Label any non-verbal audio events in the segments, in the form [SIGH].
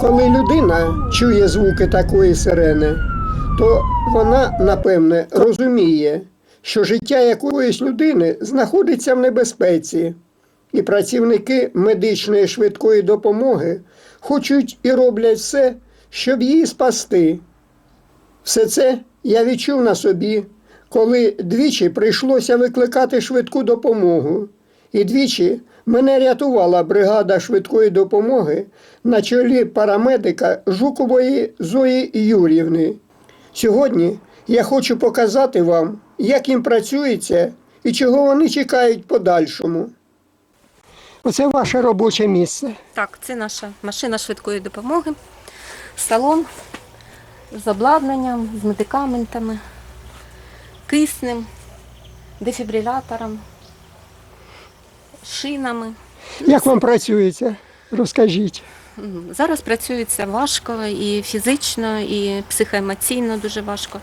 Коли людина чує звуки такої сирени, то вона, напевне, розуміє, що життя якоїсь людини знаходиться в небезпеці, і працівники медичної швидкої допомоги хочуть і роблять все, щоб її спасти. Все це я відчув на собі, коли двічі прийшлося викликати швидку допомогу. І двічі мене рятувала бригада швидкої допомоги на чолі парамедика Жукової Зої Юрівни. Сьогодні я хочу показати вам, як їм працюється і чого вони чекають подальшому. Оце ваше робоче місце. Так, це наша машина швидкої допомоги, салон з обладнанням, з медикаментами, киснем, дефібрилятором, шинами. Як вам працюється? Розкажіть. Зараз працюється важко і фізично, і психоемоційно дуже важко,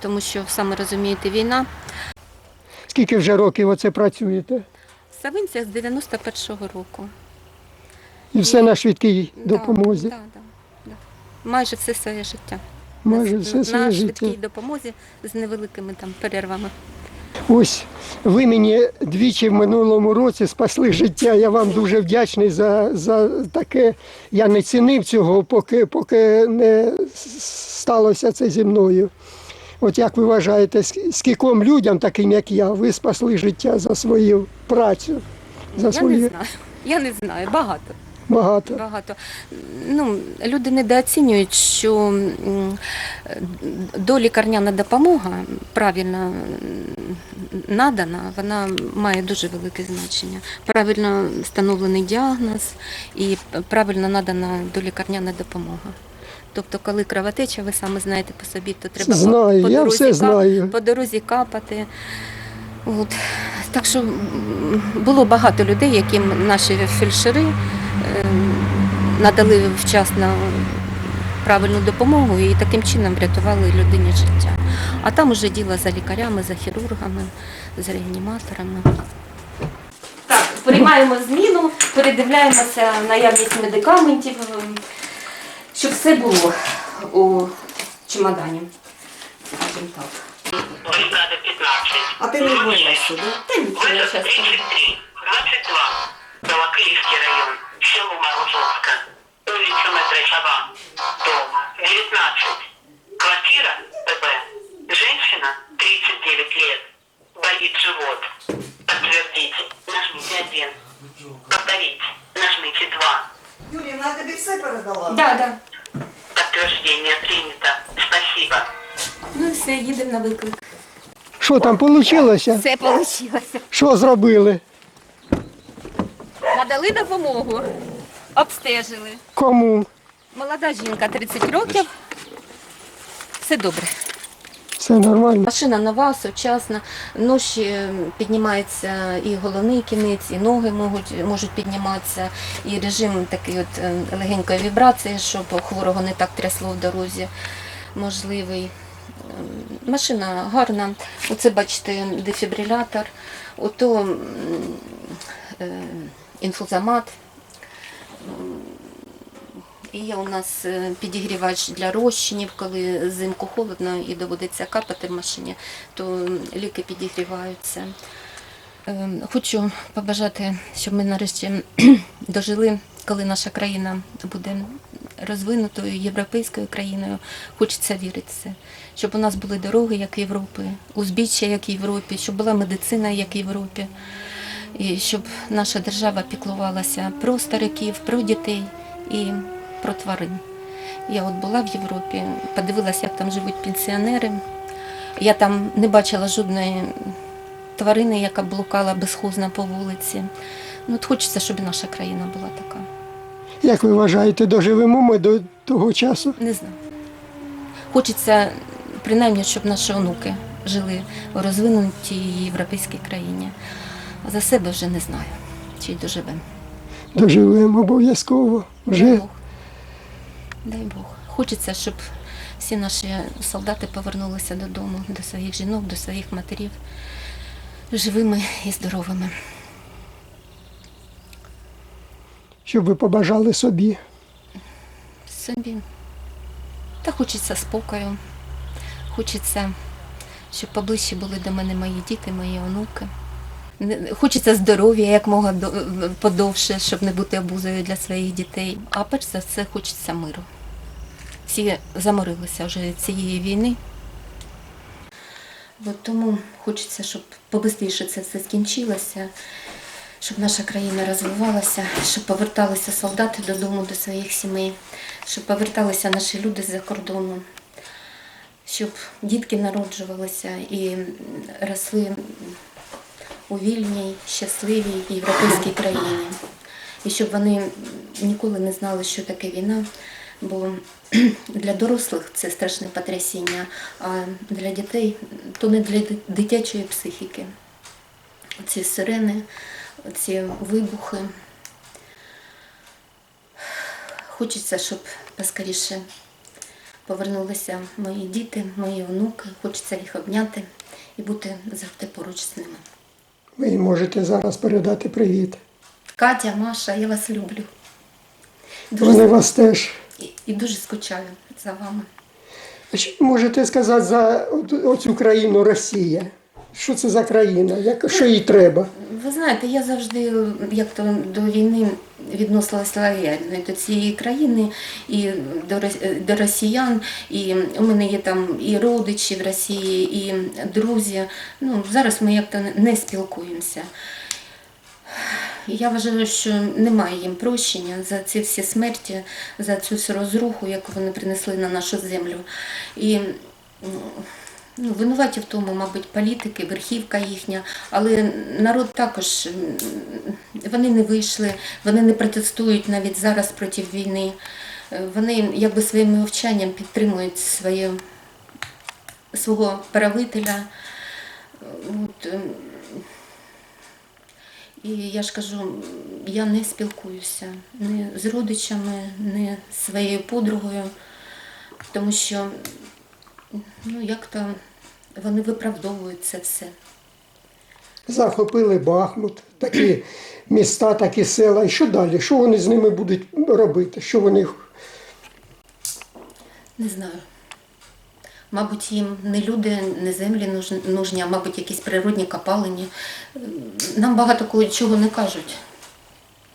тому що, саме розумієте, війна. Скільки вже років оце працюєте? В Савинцях з 91-го року. І все на швидкій допомозі. Да, да, да. Майже все своє життя. Майже на, все своє на життя. швидкій допомозі з невеликими там перервами. Ось ви мені двічі в минулому році спасли життя. Я вам дуже вдячний за, за таке. Я не цінив цього, поки, поки не сталося це зі мною. От як ви вважаєте, скільком людям, таким як я, ви спасли життя за свою працю? За Я свою не знаю. Я не знаю, багато. Багато. Багато. Ну, люди недооцінюють, що долікарняна допомога правильно надана, вона має дуже велике значення. Правильно встановлений діагноз і правильно надана долікарняна допомога. Тобто, коли кровотеча, ви саме знаєте по собі, то треба Знаю, по, я дорозі все кап- знаю. по дорозі капати. От. Так що було багато людей, яким наші фельдшери надали вчасно правильну допомогу і таким чином врятували людині життя. А там уже діло за лікарями, за хірургами, за реаніматорами. Так, приймаємо зміну, передивляємося наявність медикаментів, ем, щоб все було у чемодані. Скажімо так. А ти не дзвонила сюди? Та нічого, 33, 22. Балаклеевский район, село Морозовка, улица Матросова, дом 19. Квартира ТБ. Женщина 39 лет. Болит живот. Подтвердить. Нажмите 1. Повторить. Нажмите 2. Юрій, вона тобі все передала? Да, да. Подтверждение принято. Спасибо. Ну і все, їдемо на виклик. Що там вийшло? Все вийшло. Що зробили? Надали допомогу. Обстежили. Кому? Молода жінка 30 років. Все добре. Все нормально. Машина нова, сучасна. Ноші е, піднімається і головний кінець, і ноги можуть, можуть підніматися. І режим такий от е, легенької вібрації, щоб хворого не так трясло в дорозі, можливий. Ем, Машина гарна. Оце бачите дефібрилятор, ото е, інфузомат. І у нас е, підігрівач для розчинів, коли взимку холодно і доводиться капати в машині, то ліки підігріваються. Хочу побажати, щоб ми нарешті [CLEARS THROAT] дожили, коли наша країна буде розвинутою європейською країною. Хочеться вірити це. Щоб у нас були дороги, як в Європі, узбіччя, як Європі, щоб була медицина, як в Європі. І щоб наша держава піклувалася про стариків, про дітей і про тварин. Я от була в Європі, подивилася, як там живуть пенсіонери. Я там не бачила жодної тварини, яка блукала безхозна по вулиці. Ну, от хочеться, щоб і наша країна була така. Як ви вважаєте, доживемо ми до того часу? Не знаю. Хочеться, принаймні, щоб наші онуки жили у розвинутій європейській країні. А за себе вже не знаю, чи доживемо. Доживемо обов'язково. Дай Бог. Дай Бог. Хочеться, щоб всі наші солдати повернулися додому, до своїх жінок, до своїх матерів, живими і здоровими. щоб ви побажали собі. собі. Та хочеться спокою. Хочеться, щоб поближче були до мене мої діти, мої онуки. Хочеться здоров'я як мога подовше, щоб не бути обузою для своїх дітей. А перш за все хочеться миру. Всі заморилися вже цієї війни. От тому хочеться, щоб побистріше це все скінчилося, щоб наша країна розвивалася, щоб поверталися солдати додому до своїх сімей, щоб поверталися наші люди з-за кордону, щоб дітки народжувалися і росли у вільній, щасливій європейській країні. І щоб вони ніколи не знали, що таке війна, бо [CLEARS THROAT] для дорослих це страшне потрясіння, а для дітей то не для дитячої психіки. Ці сирени, ці вибухи. Хочеться, щоб поскоріше повернулися мої діти, мої онуки. Хочеться їх обняти і бути завжди поруч з ними. Ви можете зараз передати привіт. Катя, Маша, я вас люблю. Вони вас теж. і, і дуже скучаю за вами. А що ви можете сказати за оцю країну Росія? Що це за країна? Як, що їй треба? Ви знаєте, я завжди як то до війни відносилася лояльно до цієї країни і до, росіян. І у мене є там і родичі в Росії, і друзі. Ну, зараз ми як то не спілкуємося. Я вважаю, що немає їм прощення за ці всі смерті, за цю всю розруху, яку вони принесли на нашу землю. І м, ну, винуваті в тому, мабуть, політики, верхівка їхня, але народ також вони не вийшли, вони не протестують навіть зараз проти війни. Е, Вони якби своїм мовчанням підтримують своє, свого правителя. От, ем, і я ж кажу, я не спілкуюся ні з родичами, ні з своєю подругою, тому що ну, як то вони виправдовують це все. Захопили Бахмут, такі міста, такі села. І що далі? Що вони з ними будуть робити? Що вони Не знаю. Мабуть, їм не люди, не землі нужні, а мабуть, якісь природні копалині. Нам багато чого не кажуть.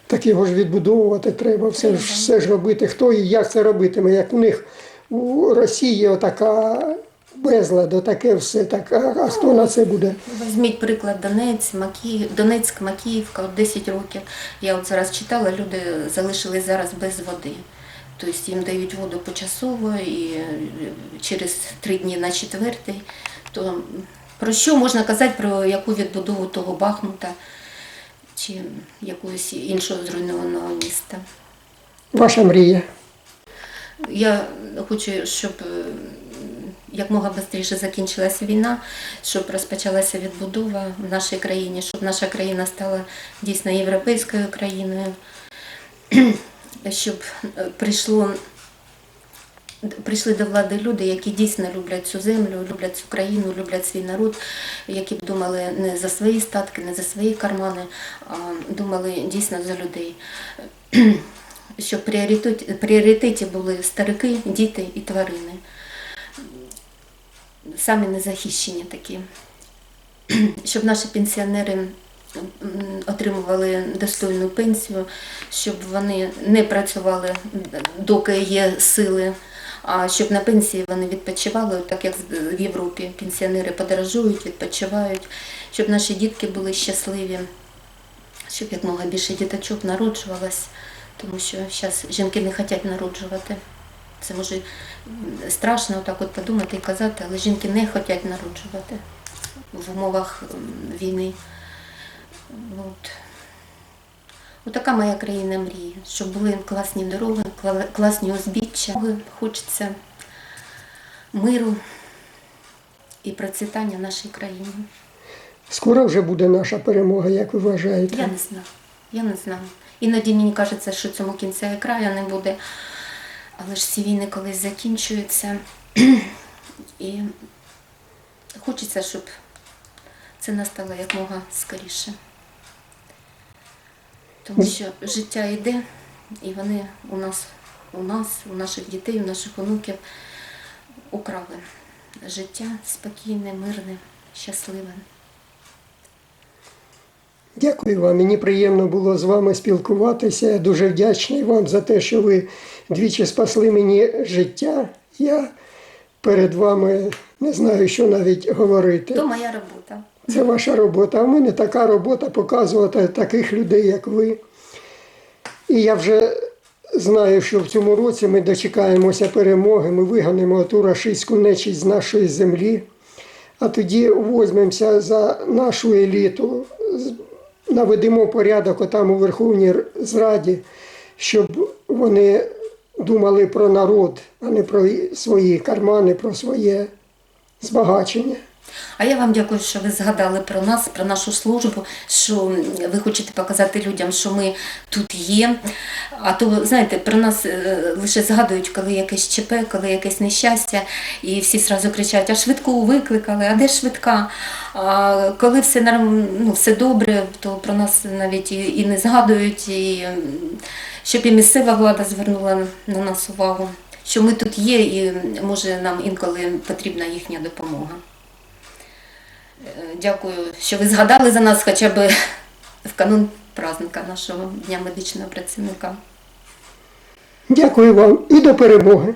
Так його ж відбудовувати треба, все ж, все ж робити. Хто і як це робитиме? Як у них у Росії отака безлад, таке все так. А, хто на це буде? Візьміть приклад Донець, Макі... Донецьк, Макіївка, от 10 років. Я от зараз читала, люди залишились зараз без води. Тобто їм дають воду почасово і через три дні на четвертий. То про що можна казати про яку відбудову того Бахмута чи якогось іншого зруйнованого міста? Ваша мрія. Я хочу, щоб е, якмога швидше закінчилася війна, щоб розпочалася відбудова в нашій країні, щоб наша країна стала дійсно європейською країною, [CLEARS THROAT] щоб е, прийшло. Прийшли до влади люди, які дійсно люблять цю землю, люблять цю країну, люблять свій народ, які б думали не за свої статки, не за свої кармани, а думали дійсно за людей [CLEARS THROAT] щоб пріоритеті, були старики, діти і тварини. Самі незахищені такі. [CLEARS THROAT] Щоб наші пенсіонери отримували достойну пенсію, щоб вони не працювали, доки є сили, а щоб на пенсії вони відпочивали, так як в Європі пенсіонери подорожують, відпочивають, щоб наші дітки були щасливі, щоб якмога більше діточок народжувалось тому що зараз жінки не хочуть народжувати. Це може страшно так от подумати і казати, але жінки не хочуть народжувати в умовах війни. От. Отака моя країна мрії, щоб були класні дороги, класні узбіччя. Хочеться миру і процвітання нашій країні. Скоро вже буде наша перемога, як ви вважаєте? Я не знаю. Я не знаю. Іноді мені кажеться, що цьому кінця і краю не буде. Але ж ці війни колись закінчуються. І хочеться, щоб це настало якмога скоріше. Тому що життя йде, і вони у нас у нас, у наших дітей, у наших онуків украли життя спокійне, мирне, щасливе. Дякую вам. Мені приємно було з вами спілкуватися. Я дуже вдячний вам за те, що ви двічі спасли мені життя. Я перед вами не знаю, що навіть говорити. То моя робота. Це ваша робота. А в мене така робота показувати таких людей, як ви. І я вже знаю, що в цьому році ми дочекаємося перемоги, ми виганемо ту рашистську нечість з нашої землі, а тоді возьмемося за нашу еліту, наведемо порядок отам у Верховній Зраді, щоб вони думали про народ, а не про свої кармани, про своє збагачення. А я вам дякую, що ви згадали про нас, про нашу службу, що ви хочете показати людям, що ми тут є. А то, знаєте, про нас е, лише згадують, коли якесь ЧП, коли якесь нещастя, і всі зразу кричать, а швидку викликали, а де швидка? А коли все норм, ну, все добре, то про нас навіть і, і не згадують, і щоб і місцева влада звернула на нас увагу, що ми тут є, і може нам інколи потрібна їхня допомога. Е, Дякую, що ви згадали за нас хоча б в канун праздника нашого Дня медичного працівника. Дякую вам і до перемоги.